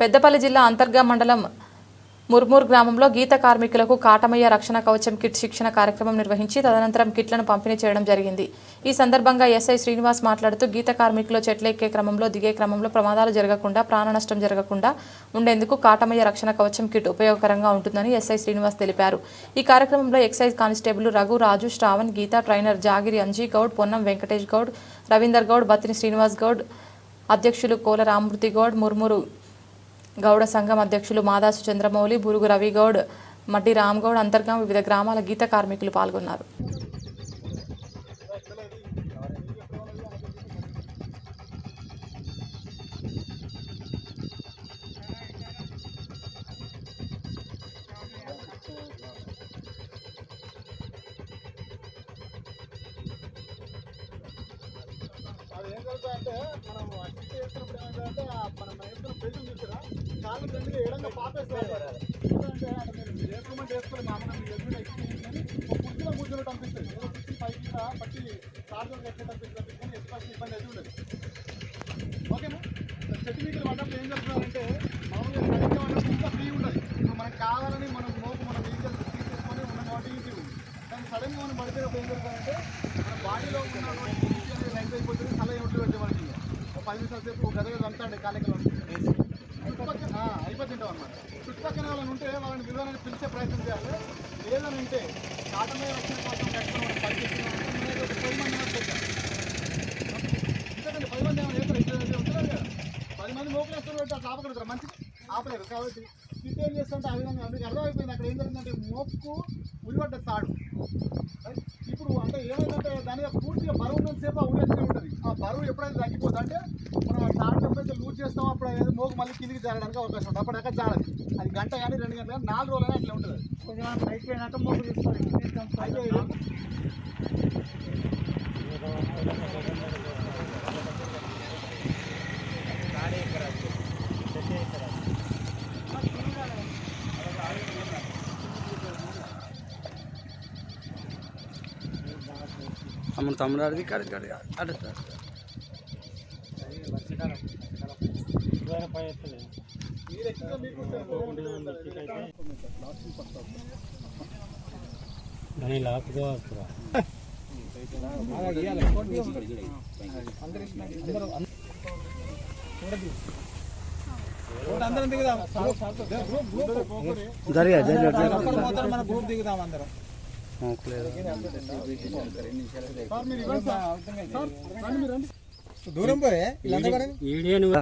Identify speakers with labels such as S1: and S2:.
S1: పెద్దపల్లి జిల్లా అంతర్గా మండలం ముర్మూర్ గ్రామంలో గీత కార్మికులకు కాటమయ్య రక్షణ కవచం కిట్ శిక్షణ కార్యక్రమం నిర్వహించి తదనంతరం కిట్లను పంపిణీ చేయడం జరిగింది. ఈ సందర్భంగా ఎస్ఐ శ్రీనివాస్ మాట్లాడుతూ గీత కార్మికులు చెట్లెక్కే క్రమంలో దిగే క్రమంలో ప్రమాదాలు జరగకుండా ప్రాణ నష్టం జరగకుండా ఉండేందుకు కాటమయ్య రక్షణ కవచం కిట్ ఉపయోగకరంగా ఉంటుందని ఎస్ఐ శ్రీనివాస్ తెలిపారు. ఈ కార్యక్రమంలో excise constable Raghu Raju Shravan Geetha trainer Jagiri Anji Goud Ponnam Venkatesh Goud Ravinder Goud Battini Srinivas Goud అధ్యక్షులు కోల రామృతి గౌడ్ ముర్మురు గౌడ సంఘం అధ్యక్షులు మాదాసు చంద్రమౌళి బురుగు రవిగౌడ్ మడ్డి రామ్గౌడ్ అంతర్గా వివిధ గ్రామాల గీత కార్మికులు పాల్గొన్నారు.
S2: అంటే మనం అసిస్ట్ చేస్తున్నప్పుడు ఏమైందంటే మన మనం వేసుకున్న బెల్ట్ చూసారా? కాళ్ళు రెండు ఎడంగా పాపేస్తారు ఎందుకంటే అక్కడ మీరు వేసుకోమని మీరు ఎక్స్పీరియన్స్ కానీ ఒక కుర్చీలో కూర్చోబెట్టి అనిపిస్తుంది ఏదో కుర్చీ పైకి పట్టి చార్జర్ కానీ ఇబ్బంది అయితే ఉండదు ఓకేనా చెట్టు పడ్డప్పుడు ఏం మామూలుగా సడన్గా పడ్డప్పుడు ఇంకా ఫ్రీ ఉండదు ఇప్పుడు మనకు కావాలని మనం మోపు మనం వెహికల్ తీసుకొని ఉన్నాం కాబట్టి ఈజీ ఉంది కానీ సడన్గా మనం పడిపోయినప్పుడు ఏం జరుగుతుందంటే మన బాడీలో ఉన్న లైఫ్ అయిపోతుంది తల ఏమిటి పెట్టే మనకి పది నిమిషాల సేపు గదగద కాలేకలు చుట్టుపక్కల ఆ, అనమాట చుట్టుపక్కల వాళ్ళని ఉంటే వాళ్ళని విలువలని పిలిచే ప్రయత్నం చేయాలి. లేదని ఉంటే కాటమే వచ్చిన కోసం కట్టుకుని పని చేస్తున్నాం పది మంది ఎందుకంటే పది మంది ఏమైనా చేస్తారు? ఇద్దరు ఉంటారు కదా. పది మంది మోపులేస్తారు పెట్టి అట్లా ఆపగలుగుతారు మంచి ఆపలేరు కాబట్టి ఇది ఏం చేస్తుంటే ఆ విధంగా మీకు అర్థమైపోయింది. అక్కడ ఏం జరిగిందంటే మోపుకు ఉలిపడ్డ తాడు. ఇప్పుడు అంటే ఏమైందంటే దాని మీద పూర్తిగా బరువు ఉన్నంతసేపు ఆ ఉడెత్తే ఉంటుంది. ఆ బరువు ఎప్పుడైతే తగ్గిపోతుంది అంటే మనం తాడు ఎప్పుడైతే లూజ్ చేస్తామో అప్పుడు అనేది మోగు మళ్ళీ కిందికి జారడానికి అవకాశం ఉంటుంది అప్పటిదాకా జారదు అది గంట కానీ రెండు గంటలు కానీ నాలుగు రోజులు అట్లా ఉంటుంది అది.
S3: కొంచెం అయిపోయినాక మోపు తీసుకోవాలి
S2: అయితే
S4: తమ్ముడు తమ్ముడు అడిగి కడి కడి
S2: మీకు
S3: దాని లాక్కుదో
S5: అందరం దిగుదాం
S4: జరిగా జరిగా
S5: మన గ్రూప్ దిగుదాం అందరం. దూరం పోయే.
S3: నువ్వు